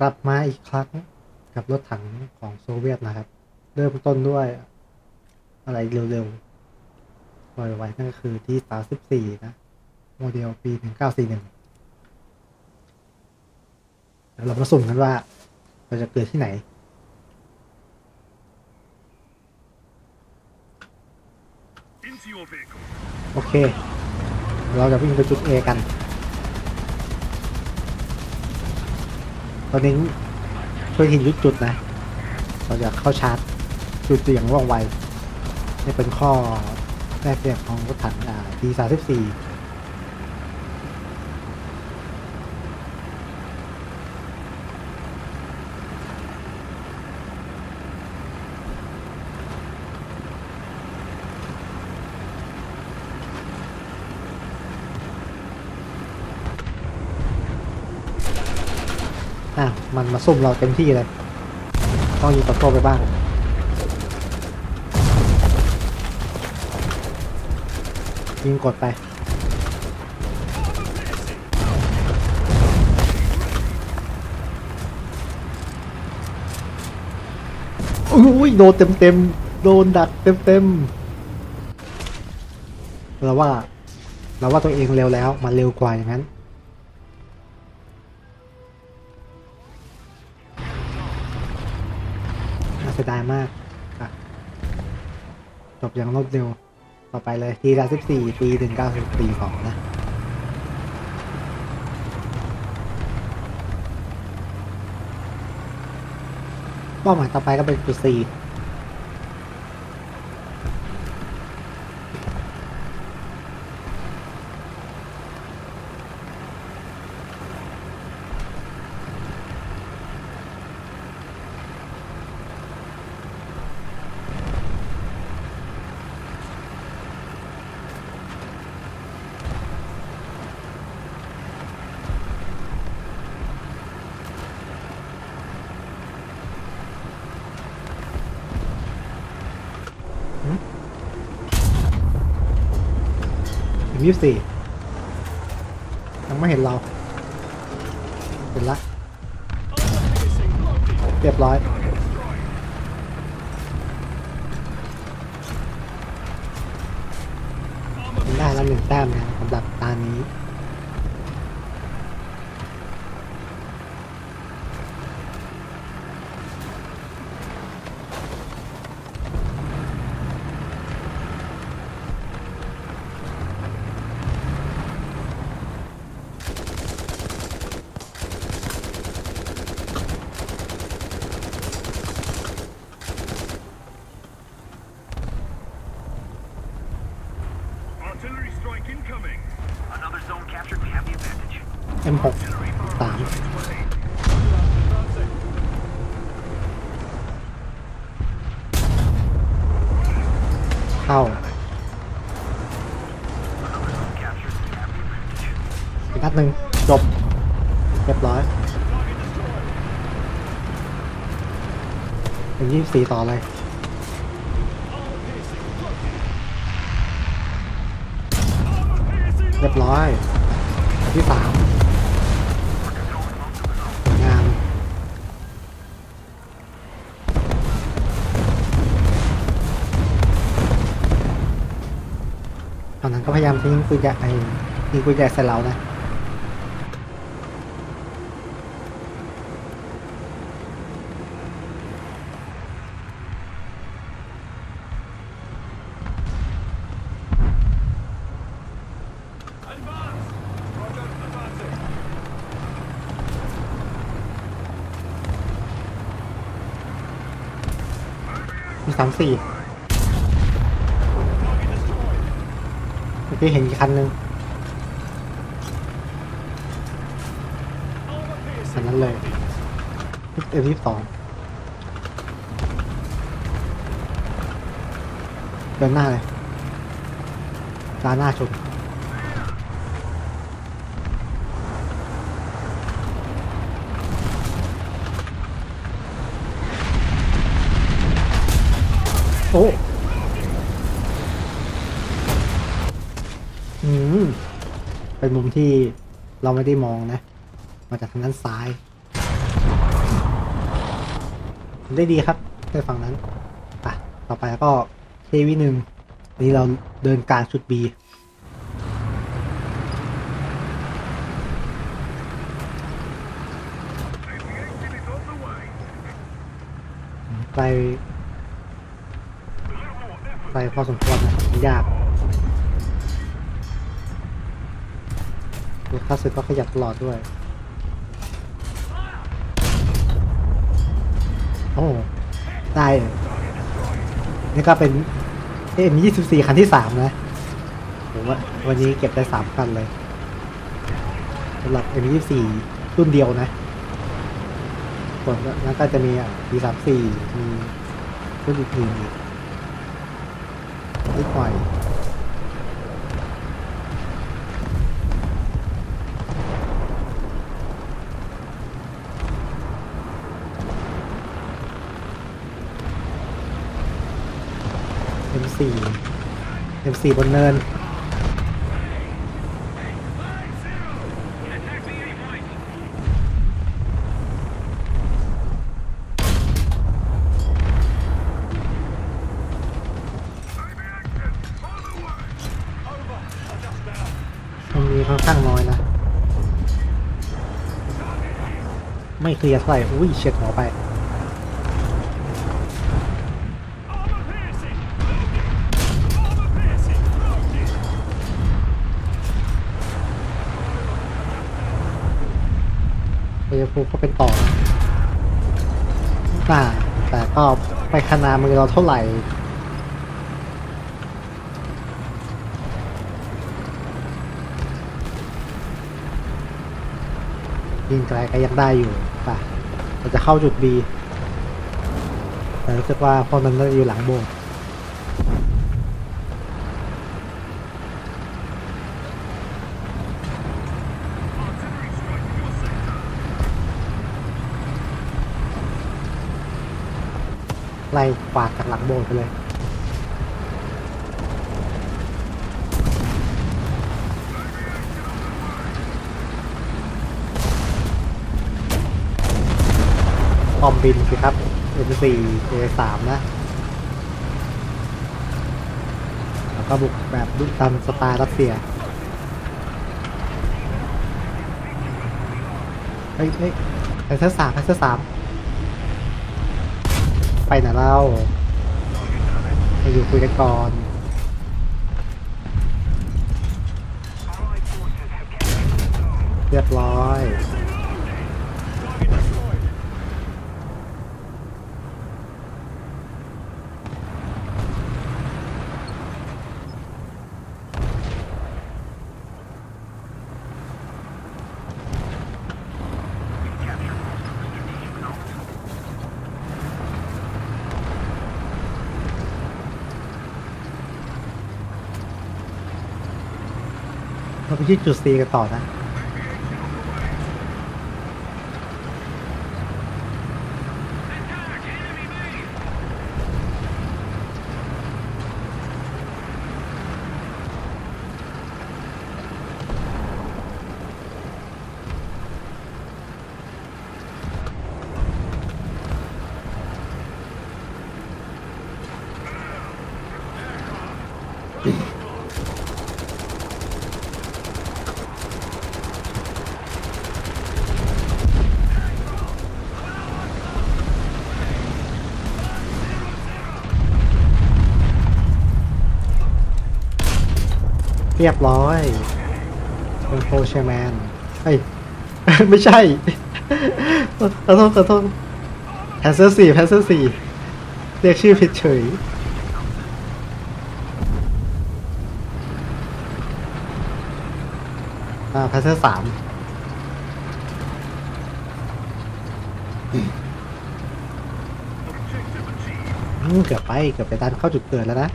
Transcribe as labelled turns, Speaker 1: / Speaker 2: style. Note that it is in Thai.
Speaker 1: กลับมาอีกครั้งกับรถถังของโซเวียตนะครับ เริ่มต้นด้วยอะไรเร็วๆไวๆนั่นก็คือที่ 34 นะ โมเดลปี 1941เดี๋ยวเรามาสุ่มกันว่าเราจะเกิดที่ไหน
Speaker 2: Into your vehicle.
Speaker 1: โอเค เราจะวิ่งไปจุด A กัน ตอนนี้ช่วยทีมยุดจุดนะ เราจะเข้าชาร์จจุดเสียงว่องไวนี่เป็นข้อแรกเรียงของรถถังดีสา D34 อ่ มันมาซุ่มเราเต็มที่เลย ต้องยิงตอบโต้ไปบ้างยิงกดไป อุ้ยโดนเต็มเต็มๆโดนดักเต็มเต็มๆเราว่า เราว่าตัวเองเร็วแล้ว มันเร็วกว่าอย่างนั้น สียดายมากจบอย่างรวดเร็ว ต่อไปเลยทีละสิบสี่ปีถึงเก้าสิบปีของนะเป้าหมายต่อไปก็เป็นจุดสี่ ยี่สี่ยังไม่เห็นเรา เห็นละเรียบร้อย ได้แล้วหนึ่งแต้มนะสำหรับตานี้ M6 สามเข้าอีกนัดหนึ่งจบ เรียบร้อยเป็นยี่สี่ต่อเลยเรียบร้อยที่สาม ตอนนั้นก็พยายามทิ้งปืนใหญ่ไอ้ยิงปืนใหญ่ใส่เรานะสามสี่ เมื่เห็นคันหนึ่งอันนั้นเลยเอ็มยี่สองเดินหน้าเลยด้าหน้าชนโอ้ เป็นมุมที่เราไม่ได้มองนะ มาจากทางด้านซ้ายได้ดีครับในฝั่งนั้นอะต่อไปก็เควีหนึ่งนี่เราเดินกลางชุด B
Speaker 2: Aviation is on the way.
Speaker 1: ไปไปพอสมควรนะยาก ดูค่าศึกก็ขยับตลอดด้วย โอ้ ได้เนี่ก็เป็นเอ็มยี่สิบสี่คันที่สามนะผมว่าวันนี้เก็บได้สามคันเลยสำหรับเอ็มยี่สี่รุ่นเดียวนะส่วนนั้นก็จะมีปีสามสี่มีรุ่นอื่นๆอีกนิดหน่อย เอ็มสี่เอ็มสี่บนเนิน มันมีค่อนข้างน้อยนะ ไม่เคลียร์เท่าไหร่อุ้ยเฉียดหัวไป เอฟูก็เป็นต่อน่าแต่ก็ไปคณามือเราเท่าไหร่ยิงไกลก็ยังได้อยู่ป่ะเราจะเข้าจุด B แต่รู้สึกว่าพวกนั้นจะอยู่หลังโบสถ์ ไล่กวาดจากหลังโบสถ์ไปเลย ออมบินสิครับ M4 A3 นะ แล้วก็บุกแบบดุดันสไตล์รัสเซีย เฮ้ยเฮ้ยไพเซอร์สามไพเซอร์สาม ไปไหนเล่าไปอยู่คุยกันก่อนเรียบร้อย เราไปที่จุด C กันต่อนะ เรียบร้อยเป็นโฟเชแมนเอ้ยไม่ใช่ขอโทษขอโทษแพนเซอร์สี่แพนเซอร์สี่เรียกชื่อผิดเฉยอ่าแพนเซอร์สามอืมเกือบไปเกือบไปดันเข้าจุดเกิดแล้วนะ